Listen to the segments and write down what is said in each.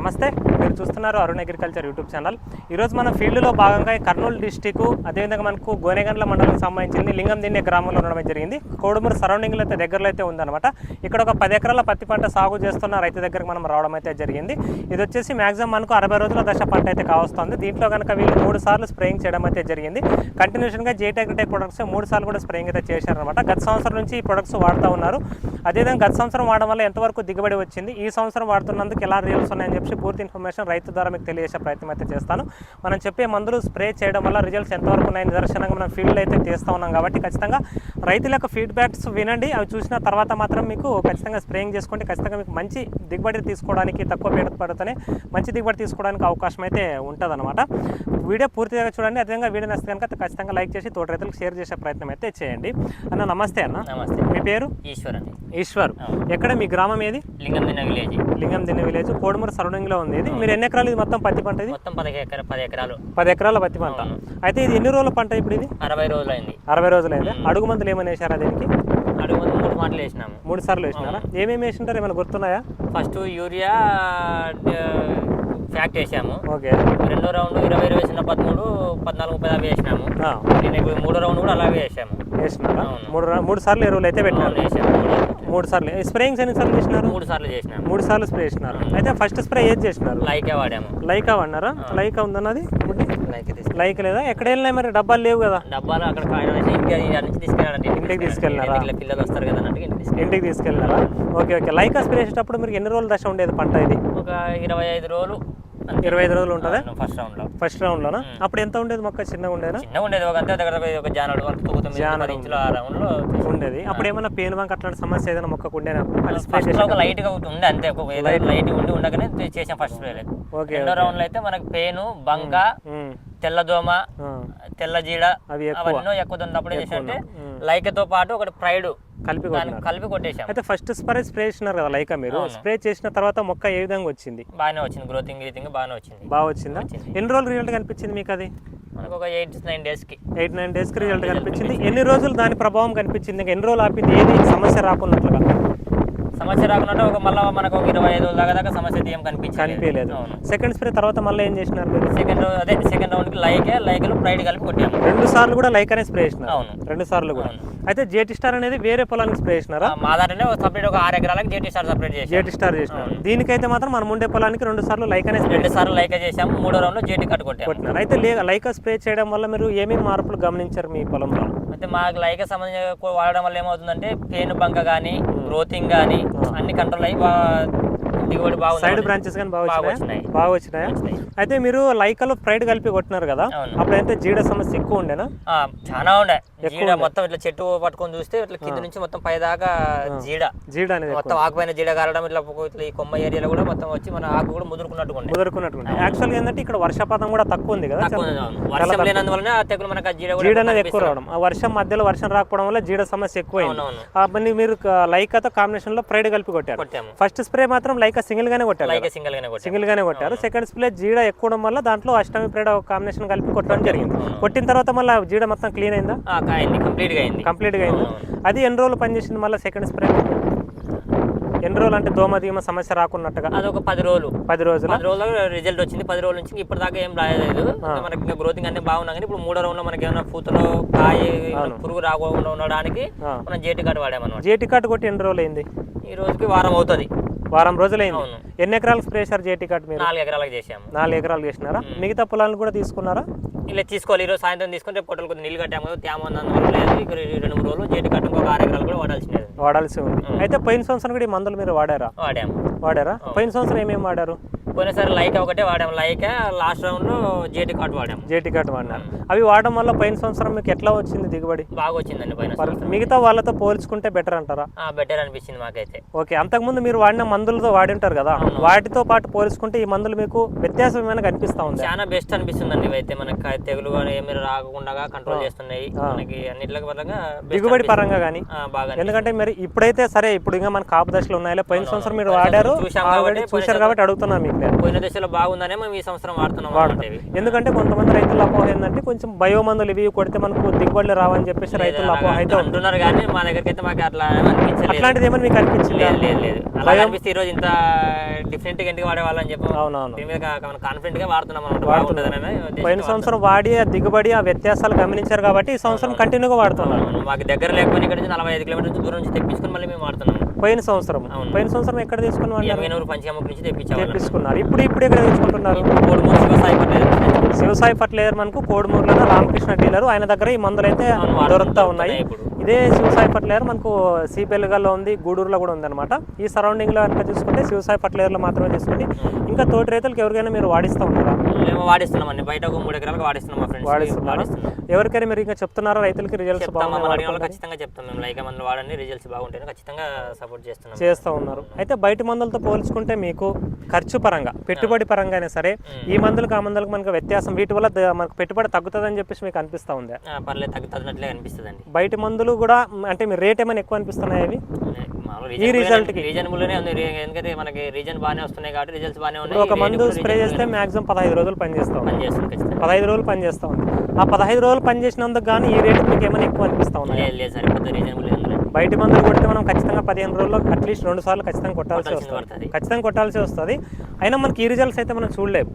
నమస్తే. మీరు చూస్తున్నారు అరుణ్ అగ్రికల్చర్ యూట్యూబ్ ఛానల్. ఈరోజు మన ఫీల్డ్లో భాగంగా కర్నూలు డిస్టిక్ అదేవిధంగా మనకు గోనెగండ్ల మండలం సంబంధించింది లింగం దిండే గ్రామంలో ఉండడం జరిగింది. కోడుమూరు సరౌండింగ్లో అయితే దగ్గరలో అయితే ఉందన్నమాట. ఇక్కడ ఒక పది ఎకరాల పత్తి పంట సాగు చేస్తున్న రైతు దగ్గరకు మనం రావడం అయితే జరిగింది. ఇది వచ్చేసి మాక్సిమం మనకు అరవై రోజుల దశ పంట అయితే కావస్తుంది. దీంట్లో కనుక వీళ్ళు మూడు సార్లు స్ప్రేయింగ్ చేయడం అయితే జరిగింది. కంటిన్యూషన్గా జేటెక్టెక్ ప్రొడక్ట్స్ మూడు సార్లు కూడా స్ప్రేయింగ్ అయితే చేశారనమాట గత సంవత్సరం నుంచి ఈ ప్రొడక్ట్స్ వాడుతూ ఉన్నారు. అదేవిధంగా గత సంవత్సరం వాడడం వల్ల ఎంతవరకు దిగుబడి వచ్చింది? ఈ సంవత్సరం వాడుతున్నందుకు ఎలా రిజల్ట్స్ ఉన్నాయని చెప్పి పూర్తి ఇన్ఫర్మేషన్ రైతు ద్వారా మీకు తెలియజేసే ప్రయత్నం అయితే చేస్తాను. మనం చెప్పే మందులు స్ప్రే చేయడం వల్ల రిజల్ట్స్ ఎంతవరకు ఉన్నాయి నిదర్శనంగా మనం ఫీల్డ్ అయితే చేస్తూ ఉన్నాం కాబట్టి ఖచ్చితంగా రైతుల యొక్క ఫీడ్బ్యాక్స్ వినండి. అవి చూసిన తర్వాత మాత్రం మీకు ఖచ్చితంగా స్ప్రేయింగ్ చేసుకుంటే ఖచ్చితంగా మీకు మంచి దిగుబడి తీసుకోవడానికి తక్కువ పెట్టుబడితోనే మంచి దిగుబడి తీసుకోవడానికి అవకాశం అయితే ఉంటుంది వీడియో పూర్తిగా చూడండి. అదేవిధంగా వీడియో నచ్చితే కనుక ఖచ్చితంగా లైక్ చేసి తోటి రైతులకు షేర్ చేసే ప్రయత్నం అయితే చేయండి. అన్న నమస్తే అన్న. నమస్తే. మీ పేరు? ఈశ్వర్ అండి. ఈశ్వర్. ఎక్కడ మీ గ్రామం ఏది? లింగం దిన్న విలేజ్. లింగం దిన్న విలేజ్. కోడుమూరు సరౌండింగ్ లో ఉంది. ఇది మీరు ఎన్ని ఎకరాలు? ఇది మొత్తం పత్తి పంట ఇది? మొత్తం పది ఎకరా పది ఎకరాలు. పది ఎకరాల పత్తి పంట. అయితే ఇది ఎన్ని రోజుల పంట ఇప్పుడు ఇది? అరవై రోజులు అయింది అరవై రోజులైంది? అడుగు మందులు ఏమైనా వేసారా దీనికి? అడుగు ముందు మూడు మాటలు వేసినాము. మూడు సార్లు వేసినారా? ఏమేమి వేసింటారు? ఏమైనా గుర్తున్నాయా? ఫస్ట్ యూరియా ఫ్యాక్ట్ వేసాము. ఓకే. రెండో రౌండ్ ఇరవై ఇరవై చిన్న పదమూడు పద్నాలుగు ముప్పై యాభై వేసినాము. నేను మూడో రౌండ్ కూడా అలాగే వేసాము. వేసినారా. మూడు మూడు సార్లు ఎరువులు అయితే పెట్టినారు. మూడు- సార్లు స్ప్రేయింగ్స్ ఎన్ని సార్లు చేసినారు? మూడు సార్లు చేసినాము మూడు సార్లు స్ప్రే చేసినారు. అయితే ఫస్ట్ స్ప్రే ఏది చేసినారు? లైకే వాడాము. లైకా అన్నారా లైకా ఉందన్నది? లైక్ లేదా? ఎక్కడ వెళ్ళినా మరి డబ్బాలు లేవు కదా. డబ్బాలు అక్కడ ఇంటికి తీసుకెళ్ళినారా? పిల్లలు వస్తారు కదా ఇంటికి తీసుకెళ్ళినారా ఓకే ఓకే. లైకా స్ప్రే చేసేటప్పుడు మీరు ఎన్ని రోజుల దశ ఉండేది పంట ఇది? ఒక ఇరవై ఐదు రోజులు. ఇరవై ఐదు రోజులు ఉంటుందా? ఫస్ట్ రౌండ్లో. ఫస్ట్ రౌండ్లోనా అప్పుడు ఎంత ఉండేది మొక్క? చిన్నగా ఉండేనా? చిన్నగా ఉండేది ఒక అంతే దగ్గర ఒక జానడు తొమ్మిది ఇంచుల ఆ రౌండ్లో ఉండేది. అప్పుడు ఏమైనా పెయిన్ బంక్ అట్లాంటి సమస్య ఏదైనా మొక్కకు ఉండేనా? స్ప్రే ఫస్ట్ ఒక లైట్గా ఉండే అంతే. ఒక లైట్ ఉండి ఉండగానే తే- చేసాం ఫస్ట్ స్ప్రే ఓకే రెండో రౌండ్లో అయితే మనకి పేను బంక తెల్లదోమ తెల్ల జీడ అవి ఎక్కువ. అవన్నీ ఎక్కువ ఉన్నప్పుడు ఏం చేసామంటే ఉమ్. లైకతో పాటు ఒకటి ప్రైడ్ కలిపి కలిపి కొట్టేసాం అయితే ఫస్ట్ స్ప్రే స్ప్రే చేసినారు కదా లైకా మీరు. స్ప్రే చేసిన తర్వాత మొక్క ఏ విధంగా వచ్చింది? బాగానే వచ్చింది. గ్రోతింగ్ గ్రీతింగ్ బాగానే వచ్చింది. బాగా వచ్చిందా. ఎన్ని రోజులు రిజల్ట్ కనిపించింది మీకు అది? మనకు ఒక ఎయిట్ నైన్ డేస్కి. ఎయిట్ నైన్ డేస్కి రిజల్ట్ కనిపించింది. ఎన్ని రోజులు దాని ప్రభావం కనిపించింది? ఇంకా ఎన్ని రోజులు ఆపింది? ఏది సమస్య రాకున్నట్లుగా? సమస్య రాకున్నట్టు ఒక మళ్ళీ మనకు ఒక ఇరవై ఐదు దాకా దాకా సమస్య ఏం కనిపించలేదు. సెకండ్ స్ప్రే తర్వాత మళ్ళీ ఏం చేసినారు మీరు? సెకండ్ అదే సెకండ్ రౌండ్కి లైకే లైకలు ప్రైడ్ కలిపి కొట్టాము. రెండు సార్లు కూడా లైక్ అనే స్ప్రే చేసినారు. అవును. రెండు సార్లు కూడా. అయితే జేటి స్టార్ అనేది వేరే పొలానికి స్ప్రే చేసినారా? మా దాంట్లోనే సపరేట్ ఒక ఆరు ఎకరాలకు జేటీ స్టార్ సపరేట్ చేసాం జేటి స్టార్ చేసినారు. దీనికైతే మాత్రం మనం ఉండే పొలానికి రెండు సార్లు లైక్ అనే స్ప్రే రెండు సార్లు లైక్ చేసాము మూడో రౌండ్లో జేటీ కట్ కొట్టాము. అయితే లైకా స్ప్రే చేయడం వల్ల మీరు ఏమేమి మార్పులు గమనించారు మీ పొలంలో? అయితే మాకు లైక్ సంబంధించి వాడడం వల్ల ఏమవుతుందంటే పేను బంక కానీ గ్రోతింగ్ కానీ అన్ని కంట్రోల్ అయ్యి దిగుబడి బాగుంది సైడ్ బ్రాంచెస్ కానీ బాగా వచ్చినాయి? బాగా వచ్చినాయా. అయితే మీరు లైకాలో ప్రైడ్ కలిపి కొట్టినారు కదా అవును. అప్పుడైతే జీడ సమస్య ఎక్కువ ఉండేనా? చాలా ఉండే. జీడ మొత్తం ఇట్లా చెట్టు పట్టుకొని చూస్తే ఇట్లా కింద నుంచి మొత్తం పై దాకా జీడ. జీడ అనేది మొత్తం ఆకుపైన జీడ కారడం ఇట్లా ఇట్లా ఈ కొమ్మ ఏరియాలో కూడా మొత్తం వచ్చి మన ఆకు కూడా ముదురుకున్నట్టుగా ఉండే. ముదురుకున్నట్టు యాక్చువల్గా ఏంటంటే ఇక్కడ వర్షపాతం కూడా తక్కువ ఉంది కదా. వర్షం లేనందువలన ఆ తెగులు మనకు ఆ జీడ జీడ అనేది ఎక్కువ రావడం. ఆ వర్షం మధ్యలో వర్షం రాకపోవడం వల్ల జీడ సమస్య పని మీరు లైకాతో కాంబినేషన్లో ప్రైడ్ కలిపి కొట్టారు. ఫస్ట్ స్ప్రే మాత్రం లైకా సింగిల్ గానే కొట్టారు లైక్ సింగిల్ గానే సింగిల్ గానే కొట్టారు. సెకండ్ స్ప్రే జీడ ఎక్కువ వల్ల దాంట్లో అష్టమి ప్రైడ్ కాంబినేషన్ కలిపి కొట్టడం జరిగింది. కొట్టిన తర్వాత మళ్ళీ జీడ మొత్తం క్లీన్ అయిందా? కంప్లీట్గా అయింది. కంప్లీట్గా అయిందా? అది ఎన్ని రోజులు పనిచేసింది మళ్ళీ సెకండ్ స్ప్రే ఎన్ని రోజులు అంటే దోమ దీమ సమస్య రాకున్నట్టుగా? అది ఒక పది రోజులు. పది రోజుల? పది రోజులు రిజల్ట్ వచ్చింది. పది రోజుల నుంచి ఇప్పటిదాకా ఏం రాలేదు ఇంకా మనకి గ్రోతింగ్ అన్ని బాగున్నా కానీ ఇప్పుడు మూడో రౌండ్లో మనకి ఏమైనా పూతలో కాయ పురుగు రాకుండా ఉండడానికి. మనం జేటీ కార్డు వాడామన్నమాట. జేటి కార్డు కొట్టి ఎన్ని రోజులు అయింది? ఈ రోజుకి వారం అవుతుంది. వారం రోజులైంది. ఎన్ని ఎకరాలకు స్ప్రే చేశారు జేటి కార్డు మీరు? నాలుగు ఎకరాలకు చేసాము నాలుగు ఎకరాలు చేసినారా? మిగతా పొలాలను కూడా తీసుకున్నారా? ఇలా తీసుకోవాలి. ఈరోజు సాయంత్రం తీసుకుంటే రేపు పొట్టలు కొద్దిగా నీళ్ళు కట్టాము కదా తేమ రెండు మూడు రోజులు జేటీ కట్టు ఇంకొక ఆరు ఎకరాలు కూడా వాడాల్సినది వాడాల్సి ఉంది. అయితే పోయిన సంవత్సరం కూడా ఈ మందులు మీరు వాడారా? వాడాము. వాడారా? పోయిన సంవత్సరం ఏమేమి వాడారు? పోయినసారి లైక్ ఒకటే వాడాము లైక్ లాస్ట్ రౌండ్లో జేటీ కార్డు వాడాము జేటి కార్డు వాడినారు అవి వాడడం వల్ల పోయిన సంవత్సరం మీకు ఎట్లా వచ్చింది దిగుబడి? బాగా వచ్చిందండి పోయిన మిగతా వాళ్ళతో పోల్చుకుంటే బెటర్ అంటారా? బెటర్ అనిపించింది మాకైతే. ఓకే అంతకుముందు మీరు వాడిన మందులతో వాడి ఉంటారు కదా వాటితో పాటు పోల్చుకుంటే ఈ మందులు మీకు వ్యత్యాసం ఏమైనా కనిపిస్తా ఉంది? చాలా బెస్ట్ అనిపిస్తుందండి ఇవైతే మనకి. కా- తెగులు కానీ ఏమి రాకుండా కంట్రోల్ చేస్తున్నాయి. మనకి అన్నిట్ల పరంగా దిగుబడి అనిపిస్తుంది. పరంగా కానీ బాగా ఎందుకంటే మరి ఇప్పుడైతే సరే ఇప్పుడు ఇంకా మన కాపు దశలో ఉన్నాయో? పోయిన సంవత్సరం మీరు వాడారు చూశారు కాబట్టి అడుగుతున్నాను మీకు పోయిన దశలో బాగుందనే మేము ఈ సంవత్సరం వాడుతున్నాం ఇవి. ఎందుకంటే కొంతమంది రైతుల అపోహ ఏంటంటే కొంచెం బయో మందులు ఇవి కొడితే మనకు దిగుబడులు రావని చెప్పేసి రైతుల అపోహ అయితే ఉంది. అంటున్నారు కానీ మా దగ్గరికి అయితే మాకు అట్లా అనిపించలేదు. అట్లాంటిది ఏమని మీకు అనిపించింది? లేదు లేదు అలా అనిపిస్తే ఈ రోజు ఇంత డిఫరెంట్గా ఎందుకు వాడేవాళ్ళని చెప్పి అవునవును. దీని మీద కాన్ఫిడెంట్గా వాడుతున్నాం అనమాట పోయిన సంవత్సరం వాడి ఆ దిగుబడి ఆ వ్యత్యాసాలు గమనించారు కాబట్టి ఈ సంవత్సరం కంటిన్యూగా వాడుతున్నారు. మాకు దగ్గర లేకపోయినా ఇక్కడ నుంచి నలభై ఐదు కిలోమీటర్ల నుంచి దూరం నుంచి తెప్పించుకొని మళ్ళీ మేము వాడుతున్నాం. పోయిన సంవత్సరం. పోయిన సంవత్సరం ఎక్కడ తీసుకుని పంచముఖ నుంచి ఇప్పుడు ఇప్పుడు ఎక్కడ తీసుకుంటున్నారు శివసాయి ఫర్టిలైజర్ మనకు కోడుమూరులో రామకృష్ణ డీలర్. ఆయన దగ్గర ఈ మందులు అయితే దొరుకుతా ఉన్నాయి. ఇదే శివసాయి ఫర్టిలైజర్ మనకు సిపిఎల్గాలో ఉంది గూడూరులో కూడా ఉంది అనమాట ఈ సరౌండింగ్లో కనుక చూసుకుంటే శివసాయి ఫర్టిలైజర్లో మాత్రమే తీసుకోండి ఇంకా తోటి రైతులకు ఎవరికైనా మీరు వాడిస్తూ ఉన్నారా? మేము వాడిస్తున్నాం అండి. బయట ఒక మూడు ఎకరాలకు వాడిస్తున్నాం మా ఫ్రెండ్స్. వాడిస్తున్నాం. ఎవరికైనా మీరు ఇంకా చెప్తున్నారా రైతులకి రిజల్ట్స్ చెప్తాం బాగా మమ్మల్ని అడిగిన వాళ్ళు ఖచ్చితంగా చెప్తాం మేము. లైక్ మందులు వాడండి రిజల్ట్స్ బాగుంటాయి ఖచ్చితంగా సపోర్ట్ చేస్తున్నాం. చేస్తూ ఉన్నారు. అయితే బయట మందులతో పోల్చుకుంటే మీకు ఖర్చు పరంగా పెట్టుబడి పరంగా అయినా సరే ఈ మందులకు ఆ మందులకు మనకు వ్యత్యాసం వీటి వల్ల మనకు పెట్టుబడి తగ్గుతుందని చెప్పేసి మీకు అనిపిస్తా ఉందా? ఆ, పర్లేదు తగ్గుతున్నట్లే అనిపిస్తుంది బయట మందులు కూడా అంటే మీ రేట్ ఏమైనా ఎక్కువ అనిపిస్తున్నాయి అవి? ఈ result కి? రీజనబుల్గానే ఉంది. ఎందుకంటే మనకి రీజన్ బాగానే వస్తున్నాయి కాబట్టి రిజల్ట్స్ బాగానే ఇప్పుడు ఒక ఉన్నాయి మందు స్ప్రే చేస్తే మాక్సిమం పదహైదు రోజులు పనిచేస్తా పని ఖచ్చితంగా. పదహైదు రోజులు పనిచేస్తా ఉంది. ఆ పదహైదు రోజులు పనిచేసినందుకు కానీ ఈ రేటు మీకు ఏమైనా ఎక్కువ అనిపిస్తా ఉన్నాయి? లేదు రీజనబుల్ బయట మందులు కొడితే మనం ఖచ్చితంగా పదిహేను రోజుల్లో అట్లీస్ట్ రెండు సార్లు ఖచ్చితంగా కొట్టాల్సి వస్తుంది. ఖచ్చితంగా కొట్టాల్సి వస్తుంది. అయినా మనకి ఈ రిజల్ట్స్ అయితే మనం చూడలేము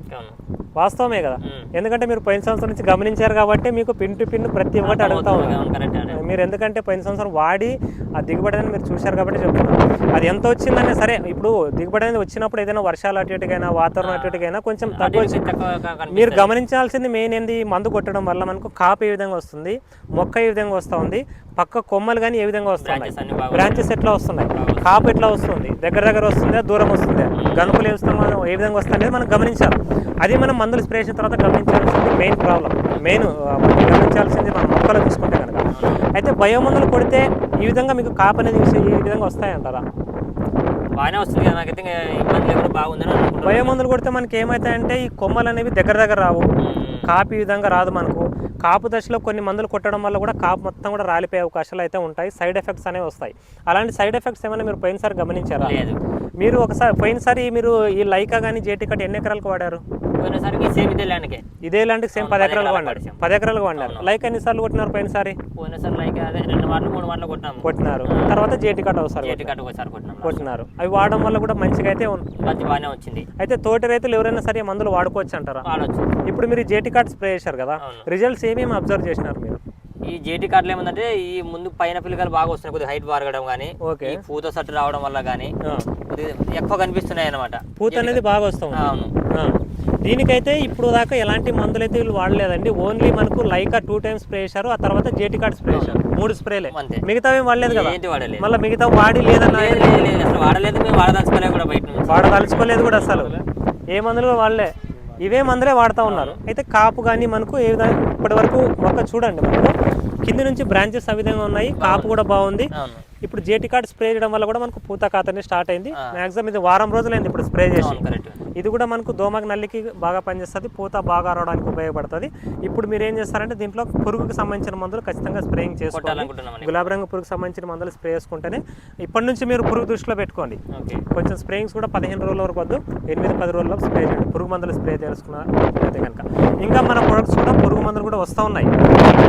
వాస్తవమే కదా. ఎందుకంటే మీరు పోయిన సంవత్సరం నుంచి గమనించారు కాబట్టి మీకు పిన్ టు పిన్ ప్రతి ఒక్కటి అడుగుతా అదే మీరు ఎందుకంటే పోయిన సంవత్సరం వాడి ఆ దిగుబడి అనేది మీరు చూశారు కాబట్టి చెప్తున్నారు అది ఎంత వచ్చిందనే సరే ఇప్పుడు దిగుబడి అనేది వచ్చినప్పుడు ఏదైనా వర్షాలు అటు ఇటుకైనా వాతావరణం అటు ఇటుకైనా కొంచెం తక్కువ మీరు గమనించాల్సింది మెయిన్ ఏంది మందు కొట్టడం వల్ల మనకు కాపు ఏ విధంగా వస్తుంది మొక్క ఏ విధంగా వస్తూ ఉంది పక్క కొమ్మలు కానీ ఏ విధంగా వస్తున్నాయి? బ్రాంచెస్ ఎట్లా వస్తున్నాయి? కాపు ఎట్లా వస్తుంది? దగ్గర దగ్గర వస్తుందా? దూరం వస్తుందా? గనుపులు ఏ విధంగా ఏ విధంగా వస్తుంది మనం గమనించాలి. అది మనం మందులు స్ప్రే చేసిన తర్వాత గమనించాల్సింది మెయిన్ ప్రాబ్లం. మెయిన్ గమనించాల్సింది మనం మొక్కలు తీసుకుంటే కనుక. అయితే బయోమందులు కొడితే ఈ విధంగా మీకు కాపు అనేది ఈ విధంగా వస్తాయంటారా? బాగానే వస్తుంది కదా. నాకైతే ఇబ్బంది లేకుండా బాగుందని అనుకుంటున్నాను. బయోమందులు కొడితే మనకి ఏమవుతాయంటే ఈ కొమ్మలు అనేవి దగ్గర దగ్గర రావు. ఉమ్. కాపు ఈ విధంగా రాదు మనకు. కాపు దశలో కొన్ని మందులు కొట్టడం వల్ల కూడా కాపు మొత్తం కూడా రాలిపోయే అవకాశాలు అయితే ఉంటాయి. సైడ్ ఎఫెక్ట్స్ అనేవి వస్తాయి. అలాంటి సైడ్ ఎఫెక్ట్స్ ఏమైనా మీరు పోయినసారి గమనించారా? లేదు. మీరు ఒకసారి పోయినసారి మీరు ఈ లైకా కానీ జేటీ కట్ ఎన్ని ఎకరాలకు వాడారు? పోయినసారికి సేమ్ ఇదే ల్యాండ్కే. ఇదే లాంటి సేమ్ పది వాడినారు. వాడాం. పది ఎకరాలకు వాడినారు. లైక్ ఎన్నిసార్లు కొట్టినారు పోయినసారి? పోయినసారి లైక్ అదే రెండు మాటలు మూడు మాటలు కొట్టినాము. కొట్టినారు. తర్వాత జేటీ కట్ ఒకసారి ఏటి కట్ట ఒకసారి కొట్టినాము. కొట్టినారు. అవి వాడడం వల్ల కూడా మంచిగా అయితే మంచి బాగానే వచ్చింది. అయితే తోటి రైతులు ఎవరైనా సరే మందులు వాడుకోవచ్చు అంటారా? వాడొచ్చు. ఇప్పుడు మీరు జేటీ కార్డ్ స్ప్రే చేశారు కదా. రిజల్ట్స్ ఏమేమి అబ్జర్వ్ చేసినారు మీరు? ఈ జేటీ కార్డులు ఏమందంటే ఈ ముందు పైన పిల్లలు బాగా వస్తున్నాయి కొద్దిగా హైట్ బారగడం కానీ ఓకే. పూత సట్టు రావడం వల్ల కానీ. కొద్దిగా ఎక్కువ కనిపిస్తున్నాయి అనమాట పూత అనేది బాగా వస్తుంది అవును. దీనికైతే ఇప్పుడు దాకా ఎలాంటి మందులు అయితే వీళ్ళు వాడలేదండి. ఓన్లీ మనకు లైకా టూ టైమ్స్ స్ప్రే చేశారు. ఆ తర్వాత జేటీ కార్డ్ స్ప్రే చేశారు. మూడు స్ప్రేలే. మిగతావి వాడలేదు కదా? మళ్ళీ మిగతా వాడి లేదన్న వాడలేదు వాడదలుచుకోలేదు కూడా బయట నుంచి. వాడదలుచుకోలేదు కూడా అసలు. ఏ మందులు కూడా వాడలే. ఇవే మందులే వాడుతూ ఉన్నారు. అయితే కాపు కానీ మనకు ఏ విధంగా ఇప్పటి వరకు మొక్క చూడండి మనకు. కింది నుంచి బ్రాంచెస్ ఆ విధంగా ఉన్నాయి. కాపు కూడా బాగుంది. ఇప్పుడు జేటీ కార్డ్ స్ప్రే చేయడం వల్ల కూడా మనకు పూత కాతని స్టార్ట్ అయింది. మాక్సిమం ఇది వారం రోజులైంది ఇప్పుడు స్ప్రే చేసి. ఇది కూడా మనకు దోమకు నల్లికి బాగా పనిచేస్తుంది పూత బాగా రావడానికి ఉపయోగపడుతుంది. ఇప్పుడు మీరు ఏం చేస్తారంటే దీంట్లో పురుగుకి సంబంధించిన మందులు ఖచ్చితంగా స్ప్రేయింగ్ చేసుకోవాలి గులాబీ రంగు పురుగుకి సంబంధించిన మందులు స్ప్రే చేసుకుంటేనే ఇప్పటి నుంచి మీరు పురుగు దృష్టిలో పెట్టుకోండి. కొంచెం స్ప్రేయింగ్స్ కూడా పదిహేను రోజుల వరకు వద్దు ఎనిమిది పది రోజుల్లో స్ప్రే చేయండి. పురుగు మందులు స్ప్రే చేసుకున్నారు అయితే కనుక. ఇంకా మన ప్రొడక్ట్స్ కూడా పురుగు మందులు కూడా వస్తూ ఉన్నాయి.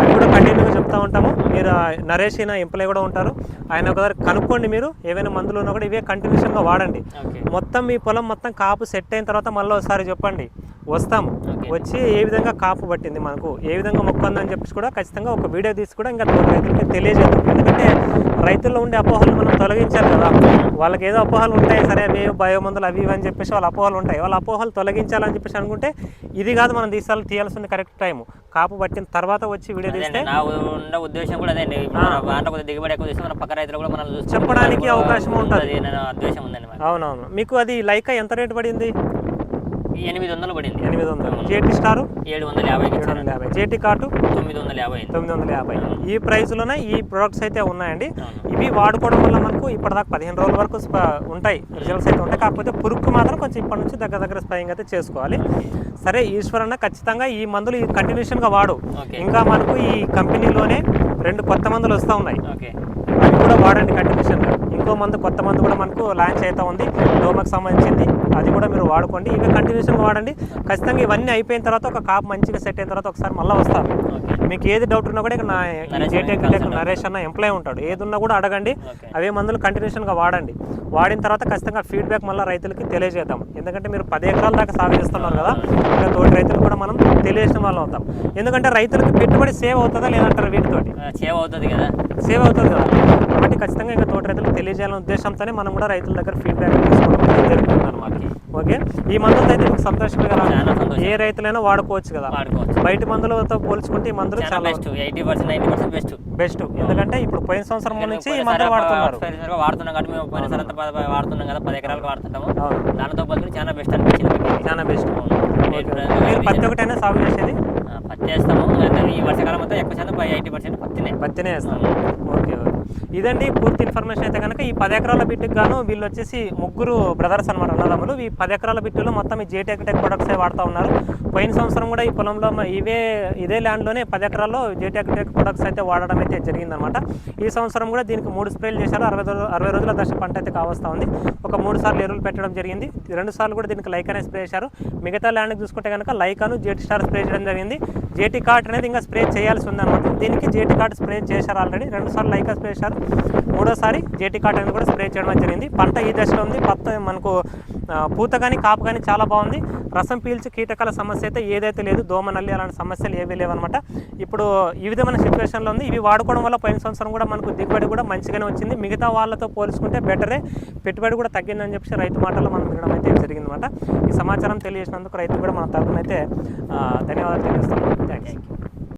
అవి కూడా కంటిన్యూగా చెప్తా ఉంటాము. మీరు నరేష్ అయిన ఎంప్లాయ్ కూడా ఉంటారు. ఆయన ఒకసారి కనుక్కోండి మీరు ఏవైనా మందులు ఉన్నా కూడా ఇవే కంటిన్యూషన్గా వాడండి. మొత్తం మీ పొలం మొత్తం కాపు సెట్ అయిన తర్వాత మళ్ళీ ఒకసారి చెప్పండి. వస్తాము ఓకే. వచ్చి ఏ విధంగా కాపు పట్టింది మనకు? ఏ విధంగా మొక్క ఉందని చెప్పేసి కూడా ఖచ్చితంగా ఒక వీడియో తీసి కూడా ఇంకా రైతులకి తెలియజేద్దాం. ఎందుకంటే రైతుల్లో ఉండే అపోహలు మనం తొలగించాలి కదా. వాళ్ళకి ఏదో అపోహలు ఉంటాయి సరే అవి బయో మందులు అవి ఇవి అని చెప్పేసి వాళ్ళ అపోహలు ఉంటాయి. వాళ్ళ అపోహలు తొలగించాలని చెప్పేసి అనుకుంటే ఇది కాదు మనం తీసాలి తీయాల్సిన కరెక్ట్ టైం కాపు పట్టిన తర్వాత వచ్చి వీడియో తీస్తే నా ఉన్న ఉద్దేశం కూడా అదే కొద్దిగా దిగుబడి ఎక్కువ మన పక్క రైతులు కూడా మనం చెప్పడానికి అవకాశం ఉంటుంది. ఉద్దేశం ఉందండి అవునవును. మీకు అది లైక్ ఎంత రేటు పడింది? ఎనిమిది వందలు పడింది. ఎనిమిది వందలు జేటీ స్టారు? ఏడు వందల యాభైకి ఏడు వందల యాభై. జేటీ కార్టు తొమ్మిది వందల యాభై. తొమ్మిది వందల యాభై. ఈ ప్రైస్లోనే ఈ ప్రొడక్ట్స్ అయితే ఉన్నాయండి. ఇవి వాడుకోవడం వల్ల మనకు ఇప్పటిదాకా పదిహేను రోజుల వరకు ఉంటాయి. రిజల్ట్స్ అయితే ఉంటాయి. కాకపోతే పురుగుకు మాత్రం కొంచెం ఇప్పటి నుంచి దగ్గర దగ్గర స్ప్రేయింగ్ అయితే చేసుకోవాలి. సరే ఈశ్వరన్న ఖచ్చితంగా ఈ మందులు ఈ కంటిన్యూషన్గా వాడు. ఇంకా మనకు ఈ కంపెనీలోనే రెండు కొత్త మందులు వస్తూ ఉన్నాయి. ఓకే. అవి కూడా వాడండి కంటిన్యూషన్గా ఇంకో మందు కొత్త మందు కూడా మనకు లాంచ్ అవుతా ఉంది. దోమకు సంబంధించింది. అది కూడా మీరు వాడుకోండి. ఇవి కంటిన్యూషన్గా వాడండి. ఖచ్చితంగా ఇవన్నీ అయిపోయిన తర్వాత ఒక కాపు మంచిగా సెట్ అయిన తర్వాత ఒకసారి మళ్ళీ వస్తాను. మీకు ఏది డౌట్ ఉన్నా కూడా ఇక్కడ నా జేటెక్ టెక్ నరేష్ అన్న ఎంప్లాయ్ ఉంటాడు. ఏది ఉన్నా కూడా అడగండి. అవే మందులు కంటిన్యూషన్గా వాడండి. వాడిన తర్వాత ఖచ్చితంగా ఫీడ్బ్యాక్ మళ్ళీ రైతులకి తెలియజేద్దాం. ఎందుకంటే మీరు పది ఎకరాల దాకా సాగు చేస్తున్నారు కదా ఇంకా తోటి రైతులు కూడా మనం తెలియజేసిన వాళ్ళం అవుతాం. ఎందుకంటే రైతులకి పెట్టుబడి సేవ్ అవుతుందా లేదంటారు వీటితోటి? సేవ్ అవుతుంది కదా. సేవ్ అవుతుంది కదా. కాబట్టి ఖచ్చితంగా ఇంకా తోటి రైతులకు తెలియజేయాలనే ఉద్దేశంతోనే మనం కూడా రైతుల దగ్గర ఫీడ్బ్యాక్ తీసుకోవడం అనేది జరుగుతుంది అనమాట ఓకే. ఈ మందులతో అయితే మీకు సంతోషమే కదా? ఏ రైతులైనా వాడుకోవచ్చు కదా? వాడుకోవచ్చు. బయట మందులతో పోల్చుకుంటే ఈ మందులు చాలా best eighty percent ninety percent best best. ఎందుకంటే ఇప్పుడు పోయిన సంవత్సరం నుంచి ఈ మందులు వాడుతున్నారు. వాడుతున్నాం కాబట్టి మేము పోయినసారి అంతా ప- ప- వాడుతున్నాం కదా పది ఎకరాలకు వాడుతుంటాము. దానితో పోల్చుకుని చాలా బెస్ట్ అనిపించింది. చాలా బెస్ట్ మీరు పత్తి ఒకటైనా సాగు చేసేది? పత్తి వేస్తాము. ఈ వర్షాకాలం అంతా ఎక్కువ శాతం ఎయిటీ పర్సెంట్ పత్తినే. పత్తినే వేస్తాం. ఓకే ఓకే ఇదండి పూర్తి ఇన్ఫర్మేషన్ అయితే కనుక ఈ పది ఎకరాల బిట్టుకు గాను వీళ్ళు వచ్చేసి ముగ్గురు బ్రదర్స్ అనమాట అన్నదమ్ములు. ఈ పది ఎకరాల బిట్టులో మొత్తం ఈ జేటెక్ టెక్ ప్రొడక్ట్స్ వాడుతూ ఉన్నారు. పోయిన సంవత్సరం కూడా ఈ పొలంలో ఇవే ఇదే ల్యాండ్లోనే పది ఎకరాల్లో జేటెక్ టెక్ ప్రొడక్ట్స్ అయితే వాడడం అయితే జరిగిందనమాట ఈ సంవత్సరం కూడా దీనికి మూడు స్ప్రేలు చేశారు. అరవై అరవై రోజుల దశ పంట అయితే కావస్తా ఉంది. ఒక మూడు సార్లు ఎరువులు పెట్టడం జరిగింది. రెండు సార్లు కూడా దీనికి లైక్ అనే స్ప్రే చేశారు. మిగతా ల్యాండ్కి చూసుకుంటే కనుక లైకాను జేటీ స్టార్ స్ప్రే చేయడం జరిగింది. జేటీ కార్ట్ అనేది ఇంకా స్ప్రే చేయాల్సి ఉందన్నమాట. దీనికి జేటీ కార్ట్ స్ప్రే చేశారు ఆల్రెడీ. రెండు సార్లు లైకా స్ప్రే చేశారు. మూడోసారి జేటీ కార్ట్ అనేది కూడా స్ప్రే చేయడం జరిగింది. పంట ఈ దశలో ఉంది. పత్త మనకు పూత కానీ కాపు కానీ చాలా బాగుంది. రసం పీల్చి కీటకాల సమస్య అయితే ఏదైతే లేదు దోమ నల్లి అలాంటి సమస్యలు ఏవీ లేవన్నమాట. ఇప్పుడు ఈ విధమైన సిచ్యువేషన్లో ఉంది. ఇవి వాడుకోవడం వల్ల పోయిన సంవత్సరం కూడా మనకు దిగుబడి కూడా మంచిగానే వచ్చింది. మిగతా వాళ్ళతో పోల్చుకుంటే బెటరే పెట్టుబడి కూడా తగ్గిందని చెప్పి రైతు మాటల్లో మనం వినడం అయితే జరిగిందన్నమాట. ఈ సమాచారం తెలియజేసినందుకు రైతు కూడా మన తరపున అయితే ధన్యవాదాలు తెలియజేస్తాం యూ